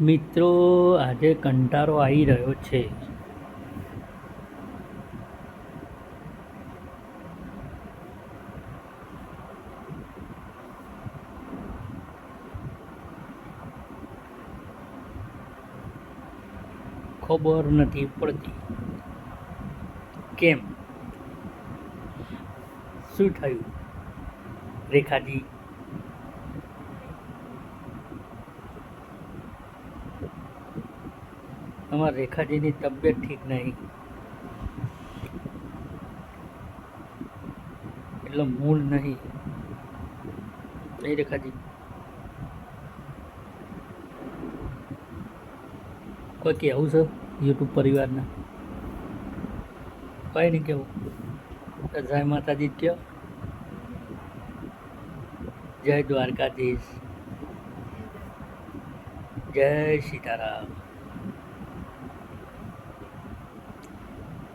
મિત્રો આજે કંટાળો આવી રહ્યો છે. ખબર નથી પડતી. કેમ? શું થયું? રેખાજી અમારા રેખાજીની તબિયત ઠીક નહીં. એટલે મૂળ નહીં. નહીં રેખાજી. કોઈ કહેવું છે યુટ્યુબ પરિવારના? કંઈ નહીં કહેવું જય માતાજી જ કયો. જય દ્વારકાધીશ. જય સીતારામ.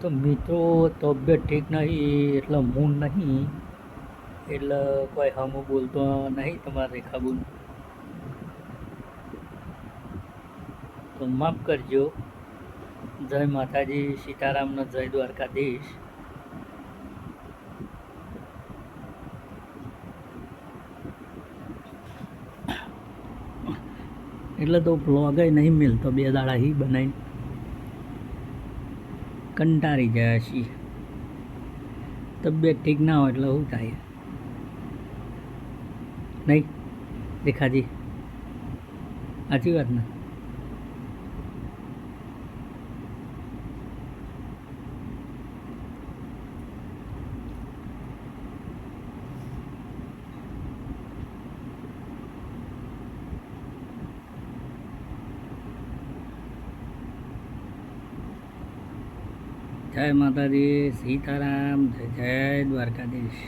તો મિત્રો તબિયત ઠીક નહીં, એટલે મૂળ નહીં, એટલે કોઈ હમ બોલતો નહીં તમારે રેખાબુન. તો માફ કરજો. જય માતાજી, સીતારામનો જય દ્વારકાધીશ. એટલે તો બ્લોગ નહીં મિલતો, બે દાડા હી બનાવીને કંટાળી ગયા છીએ. તબિયત ઠીક ના હોય એટલે શું થાય. નહીં? રેખાજી? સાચી વાત ને? જય માતાજી સીતારામ જય દ્વારકાધીશ.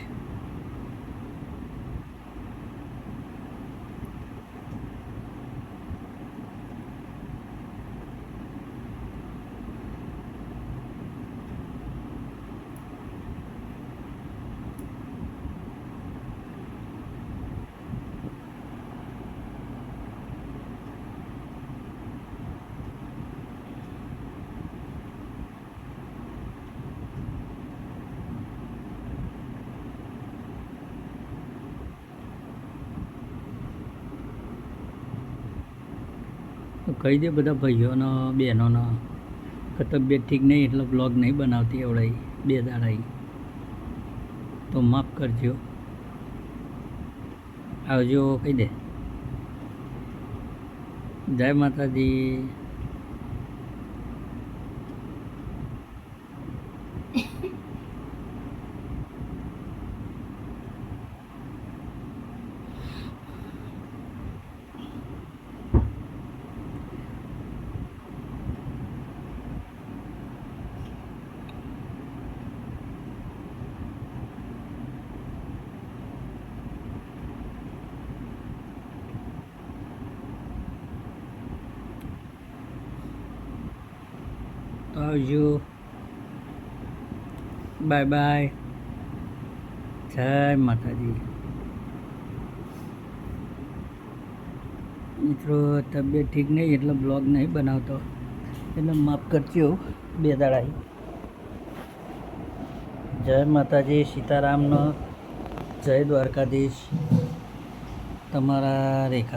તો કહી દે બધા ભાઈઓનો, બહેનોનો, કે તબિયત ઠીક નહીં એટલે બ્લોગ નહીં બનાવતી એવડે બે દાડા તો માફ કરજો. આવજો, કહી દે. જય માતાજી. તો you? બાય બાય જય માતાજી મિત્રો, તબિયત ઠીક નહીં એટલે બ્લોગ નહીં બનાવતો. એટલે માફ કરજો બે દાડા જય માતાજી, સીતારામનો જય દ્વારકાધીશ. તમારા રેખા